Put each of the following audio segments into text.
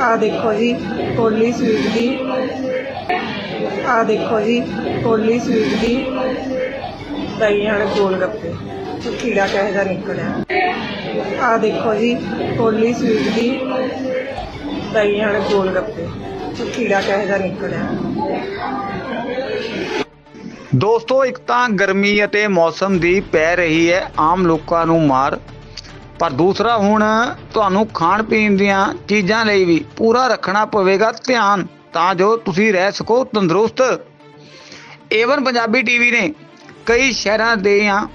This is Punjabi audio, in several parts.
ਆ ਦੇਖੋ ਜੀ ਕੋਲੀ ਸਵੀਟ ਦੀ। ਆ ਦੇਖੋ ਜੀ ਕੋਲੀ ਸਵੀਟ ਦੀ ਦਹੀਂ ਵਾਲੇ ਗੋਲ ਗੱਪੇ। ਤੇ ਕੀੜਾ ਕਹੇ ਦਾ ਨਿਕਲਿਆ। ਆ ਦੇਖੋ ਜੀ ਕੋਲੀ ਸਵੀਟ ਦੀ ਦਹੀਂ ਵਾਲੇ ਗੋਲ ਗੱਪੇ। ਤੇ ਕੀੜਾ ਕਹੇ ਦਾ ਨਿਕਲਿਆ। ਦੋਸਤੋ, ਇੱਕ ਤਾਂ ਗਰਮੀ ਅਤੇ ਮੌਸਮ ਦੀ ਪੈ ਰਹੀ ਹੈ। ਆਮ ਲੋਕਾਂ ਨੂੰ ਮਾਰ ਪਰ ਦੂਸਰਾ ਹੁਣ ਤੁਹਾਨੂੰ ਖਾਣ ਪੀਣ ਦੀਆਂ ਚੀਜ਼ਾਂ ਲਈ ਵੀ ਪੂਰਾ ਰੱਖਣਾ ਪਵੇਗਾ ਧਿਆਨ, ਤਾਂ ਜੋ ਤੁਸੀਂ ਰਹਿ ਸਕੋ ਤੰਦਰੁਸਤ। ਏਵਨ ਪੰਜਾਬੀ ਟੀਵੀ ਨੇ ਕਈ ਸ਼ਹਿਰਾਂ ਦੀਆਂ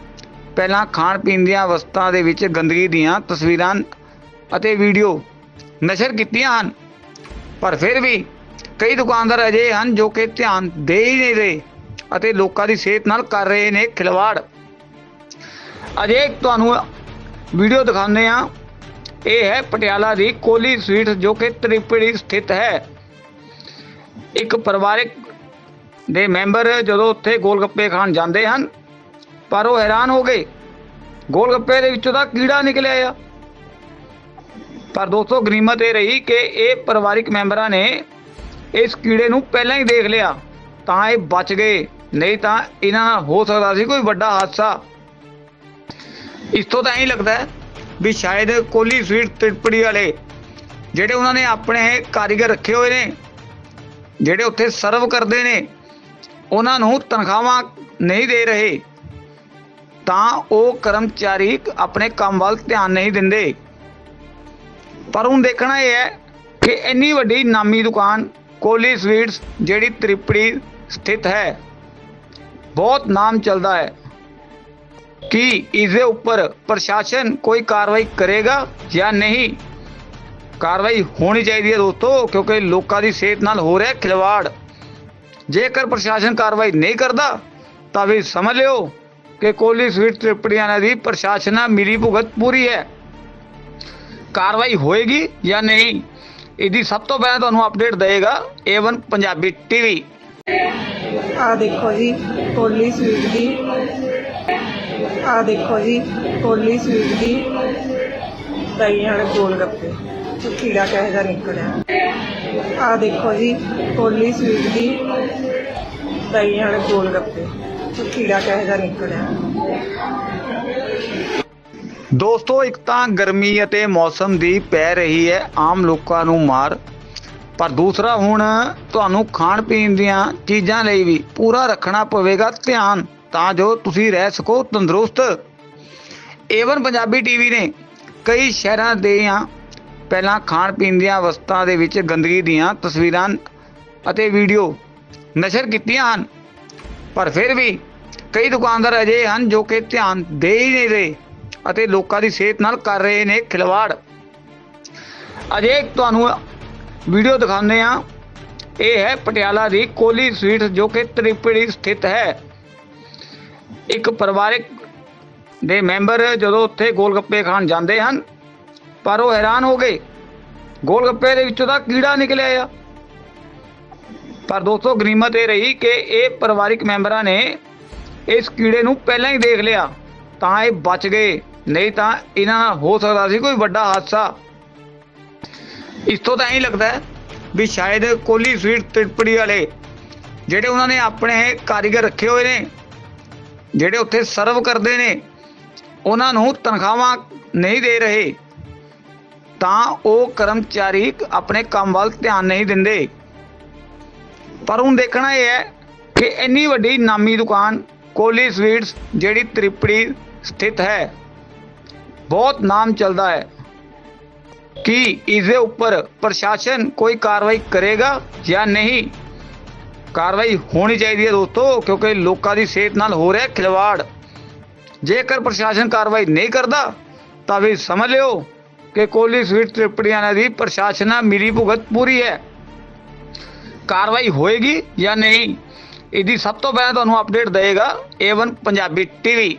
ਪਹਿਲਾਂ ਖਾਣ ਪੀਣ ਦੀਆਂ ਵਸਤਾਂ ਦੇ ਵਿੱਚ ਗੰਦਗੀ ਦੀਆਂ ਤਸਵੀਰਾਂ ਅਤੇ ਵੀਡੀਓ ਨਸ਼ਰ ਕੀਤੀਆਂ ਹਨ। ਪਰ ਫਿਰ ਵੀ ਕਈ ਦੁਕਾਨਦਾਰ ਅਜੇ ਹਨ ਜੋ ਕਿ ਧਿਆਨ ਦੇ ਹੀ ਨਹੀਂ ਰਹੇ ਅਤੇ ਲੋਕਾਂ ਦੀ ਸਿਹਤ ਨਾਲ ਕਰ ਰਹੇ ਨੇ ਖਿਲਵਾੜ। ਅਜੇ ਤੁਹਾਨੂੰ ਵੀਡੀਓ ਦਿਖਾਉਂਦੇ ਆ ਇਹ ਹੈ ਪਟਿਆਲਾ ਦੀ ਕੋਲੀ ਸਵੀਟ ਜੋ ਕਿ ਤ੍ਰਿਪੜੀ ਸਥਿਤ ਹੈ। ਇੱਕ ਪਰਿਵਾਰਕ ਦੇ ਮੈਂਬਰ ਜਦੋਂ ਉੱਥੇ ਗੋਲਗੱਪੇ ਖਾਣ ਜਾਂਦੇ ਹਨ, ਪਰ ਉਹ ਹੈਰਾਨ ਹੋ ਗਏ। ਗੋਲਗੱਪੇ ਦੇ ਵਿੱਚੋਂ ਦਾ ਕੀੜਾ ਨਿਕਲਿਆ ਆ। ਪਰ ਦੋਸਤੋ, ਗਨੀਮਤ ਇਹ ਰਹੀ ਕਿ ਇਹ ਪਰਿਵਾਰਿਕ ਮੈਂਬਰਾਂ ਨੇ ਇਸ ਕੀੜੇ ਨੂੰ ਪਹਿਲਾਂ ਹੀ ਦੇਖ ਲਿਆ, ਤਾਂ ਇਹ ਬਚ ਗਏ। ਨਹੀਂ ਤਾਂ ਇਹਨਾਂ ਨਾਲ ਹੋ ਸਕਦਾ ਸੀ ਕੋਈ ਵੱਡਾ ਹਾਦਸਾ। ਇਸ ਤੋਂ ਤਾਂ ਐਂ ਲੱਗਦਾ ਵੀ ਸ਼ਾਇਦ ਕੋਲੀ ਸਵੀਟ ਤਿਰਪੜੀ ਵਾਲੇ ਜਿਹੜੇ ਉਹਨਾਂ ਨੇ ਆਪਣੇ ਕਾਰੀਗਰ ਰੱਖੇ ਹੋਏ ਨੇ, ਜਿਹੜੇ ਉੱਥੇ ਸਰਵ ਕਰਦੇ ਨੇ, ਉਹਨਾਂ ਨੂੰ ਤਨਖਾਹਾਂ ਨਹੀਂ ਦੇ ਰਹੇ, ਤਾਂ ਉਹ ਕਰਮਚਾਰੀ ਆਪਣੇ ਕੰਮ ਵੱਲ ਧਿਆਨ ਨਹੀਂ ਦਿੰਦੇ। ਪਰ ਹੁਣ ਦੇਖਣਾ ਇਹ ਹੈ ਕਿ ਇੰਨੀ ਵੱਡੀ ਨਾਮੀ ਦੁਕਾਨ ਕੋਲੀ ਸਵੀਟਸ ਜਿਹੜੀ ਤ੍ਰਿਪੜੀ ਸਥਿਤ ਹੈ, ਬਹੁਤ ਨਾਮ ਚੱਲਦਾ ਹੈ। ਕਿ ਇਸ ਦੇ ਉੱਪਰ ਪ੍ਰਸ਼ਾਸਨ ਕੋਈ ਕਾਰਵਾਈ ਕਰੇਗਾ ਜਾਂ ਨਹੀਂ? ਕਾਰਵਾਈ ਹੋਣੀ ਚਾਹੀਦੀ ਹੈ ਦੋਸਤੋ, ਕਿਉਂਕਿ ਲੋਕਾਂ ਦੀ ਸਿਹਤ ਨਾਲ ਹੋ ਰਿਹਾ ਖਿਲਵਾੜ। ਜੇਕਰ ਪ੍ਰਸ਼ਾਸਨ ਕਾਰਵਾਈ ਨਹੀਂ ਕਰਦਾ, ਤਾਂ ਵੀ ਸਮਝ ਲਿਓ ਕਿ ਕੋਲੀ ਸਵੀਟ ਤ੍ਰਿਪੜੀਆਂ ਦੀ ਪ੍ਰਸ਼ਾਸਨ ਮਿਲੀ ਭੁਗਤ ਪੂਰੀ ਹੈ। ਕਾਰਵਾਈ ਹੋਏਗੀ ਜਾਂ ਨਹੀਂ, ਇਹਦੀ ਸਭ ਤੋਂ ਪਹਿਲਾਂ ਤੁਹਾਨੂੰ ਅਪਡੇਟ ਦੇਗਾ ਏਵਨ ਪੰਜਾਬੀ ਟੀਵੀ। ਆ ਦੇਖੋ ਜੀ ਕੋਲੀ ਸਵੀਟ ਦੀ ਆ ਦੇਖੋ ਜੀ ਕੋਲੀ ਸਵੀਟ ਦੀ ਦਹੀਂ ਵਾਲੇ ਗੋਲ ਗੱਪੇ ਤੇ ਕੀੜਾ ਕਹੇ ਦਾ ਨਿਕਲਿਆ। ਆ ਦੇਖੋ ਜੀ ਕੋਲੀ ਸਵੀਟ ਦੀ ਦਹੀਂ ਵਾਲੇ ਗੋਲ ਗੱਪੇ ਤੇ ਕੀੜਾ ਕਹੇ ਦਾ ਨਿਕਲਿਆ। ਦੋਸਤੋ, ਇੱਕ ਤਾਂ ਗਰਮੀ ਅਤੇ ਮੌਸਮ ਦੀ ਪੈ ਰਹੀ ਹੈ, ਆਮ ਲੋਕਾਂ ਨੂੰ ਮਾਰ। ਪਰ ਦੂਸਰਾ ਹੁਣ ਤੁਹਾਨੂੰ ਖਾਣ ਪੀਣ ਦੀਆਂ ਚੀਜ਼ਾਂ ਲਈ ਵੀ ਪੂਰਾ ਰੱਖਣਾ ਪਵੇਗਾ ਧਿਆਨ। ਤਾਂ ਜੋ ਤੁਸੀਂ ਰਹਿ ਸਕੋ ਤੰਦਰੁਸਤ। ਏਵਨ ਪੰਜਾਬੀ ਟੀਵੀ ਨੇ ਕਈ ਸ਼ਹਿਰਾਂ ਦੀਆਂ ਪਹਿਲਾਂ ਖਾਣ ਪੀਣ ਦੀਆਂ ਵਸਤਾਂ ਦੇ ਵਿੱਚ ਗੰਦਗੀ ਦੀਆਂ ਤਸਵੀਰਾਂ ਅਤੇ ਵੀਡੀਓ ਨਸ਼ਰ ਕੀਤੀਆਂ ਹਨ। ਪਰ ਫਿਰ ਵੀ ਕਈ ਦੁਕਾਨਦਾਰ ਅਜੇ ਹਨ ਜੋ ਕਿ ਧਿਆਨ ਦੇ ਹੀ ਨਹੀਂ ਰਹੇ ਅਤੇ ਲੋਕਾਂ ਦੀ ਸਿਹਤ ਨਾਲ ਕਰ ਰਹੇ ਨੇ ਖਿਲਵਾੜ। ਅਜੇ ਤੁਹਾਨੂੰ ਵੀਡੀਓ ਦਿਖਾਉਂਦੇ ਆ ਇਹ ਹੈ ਪਟਿਆਲਾ ਦੀ ਕੋਲੀ ਸਵੀਟ ਜੋ ਕਿ ਤ੍ਰਿਪੜੀ ਸਥਿਤ ਹੈ। ਇੱਕ ਪਰਿਵਾਰਿਕ ਦੇ ਮੈਂਬਰ ਜਦੋਂ ਉੱਥੇ ਗੋਲ ਗੱਪੇ ਖਾਣ ਜਾਂਦੇ ਹਨ, ਪਰ ਉਹ ਹੈਰਾਨ ਹੋ ਗਏ। ਗੋਲ ਗੱਪੇ ਦੇ ਵਿੱਚੋਂ ਤਾਂ ਕੀੜਾ ਨਿਕਲਿਆ ਆ। ਪਰ ਦੋਸਤੋ, ਗਨੀਮਤ ਇਹ ਰਹੀ ਕਿ ਇਹ ਪਰਿਵਾਰਿਕ ਮੈਂਬਰਾਂ ਨੇ ਇਸ ਕੀੜੇ ਨੂੰ ਪਹਿਲਾਂ ਹੀ ਦੇਖ ਲਿਆ, ਤਾਂ ਇਹ ਬਚ ਗਏ। ਨਹੀਂ ਤਾਂ ਇਹਨਾਂ ਨਾਲ ਹੋ ਸਕਦਾ ਸੀ ਕੋਈ ਵੱਡਾ ਹਾਦਸਾ। ਇਸ ਤੋਂ ਤਾਂ ਐਂ ਲੱਗਦਾ ਹੈ ਵੀ ਸ਼ਾਇਦ ਕੋਲੀ ਸਵੀਟ ਤਿਰਪੜੀ ਵਾਲੇ ਜਿਹੜੇ ਉਹਨਾਂ ਨੇ ਆਪਣੇ ਕਾਰੀਗਰ ਰੱਖੇ ਹੋਏ ਨੇ ਜਿਹੜੇ ਉੱਥੇ ਸਰਵ ਕਰਦੇ ਨੇ, ਉਹਨਾਂ ਨੂੰ ਤਨਖਾਹਾਂ ਨਹੀਂ ਦੇ ਰਹੇ, ਤਾਂ ਉਹ ਕਰਮਚਾਰੀ ਆਪਣੇ ਕੰਮ ਵੱਲ ਧਿਆਨ ਨਹੀਂ ਦਿੰਦੇ। ਪਰ ਹੁਣ ਦੇਖਣਾ ਇਹ ਹੈ ਕਿ ਇੰਨੀ ਵੱਡੀ ਨਾਮੀ ਦੁਕਾਨ ਕੋਲੀ ਸਵੀਟਸ ਜਿਹੜੀ ਤ੍ਰਿਪੜੀ ਸਥਿਤ ਹੈ, ਬਹੁਤ ਨਾਮ ਚੱਲਦਾ ਹੈ। ਕਿ ਇਸ ਦੇ ਉੱਪਰ ਪ੍ਰਸ਼ਾਸਨ ਕੋਈ ਕਾਰਵਾਈ ਕਰੇਗਾ ਜਾਂ ਨਹੀਂ? ਕਾਰਵਾਈ ਹੋਣੀ ਚਾਹੀਦੀ ਹੈ ਦੋਸਤੋ, ਕਿਉਂਕਿ ਲੋਕਾਂ ਦੀ ਸਿਹਤ ਨਾਲ ਹੋ ਰਿਹਾ ਖਿਲਵਾੜ। ਜੇਕਰ ਪ੍ਰਸ਼ਾਸਨ ਕਾਰਵਾਈ ਨਹੀਂ ਕਰਦਾ, ਤਾਂ ਵੀ ਸਮਝ ਲਿਓ ਕਿ ਕੋਲੀ ਸਵੀਟ ਤ੍ਰਿਪੜੀਆਂ ਦੀ ਪ੍ਰਸ਼ਾਸਨ ਨਾਲ ਮਿਲੀ ਭੁਗਤ ਪੂਰੀ ਹੈ। ਕਾਰਵਾਈ ਹੋਏਗੀ ਜਾਂ ਨਹੀਂ, ਇਹਦੀ ਸਭ ਤੋਂ ਪਹਿਲਾਂ ਤੁਹਾਨੂੰ ਅਪਡੇਟ ਦੇਵੇਗਾ ਏਵਨ ਪੰਜਾਬੀ ਟੀਵੀ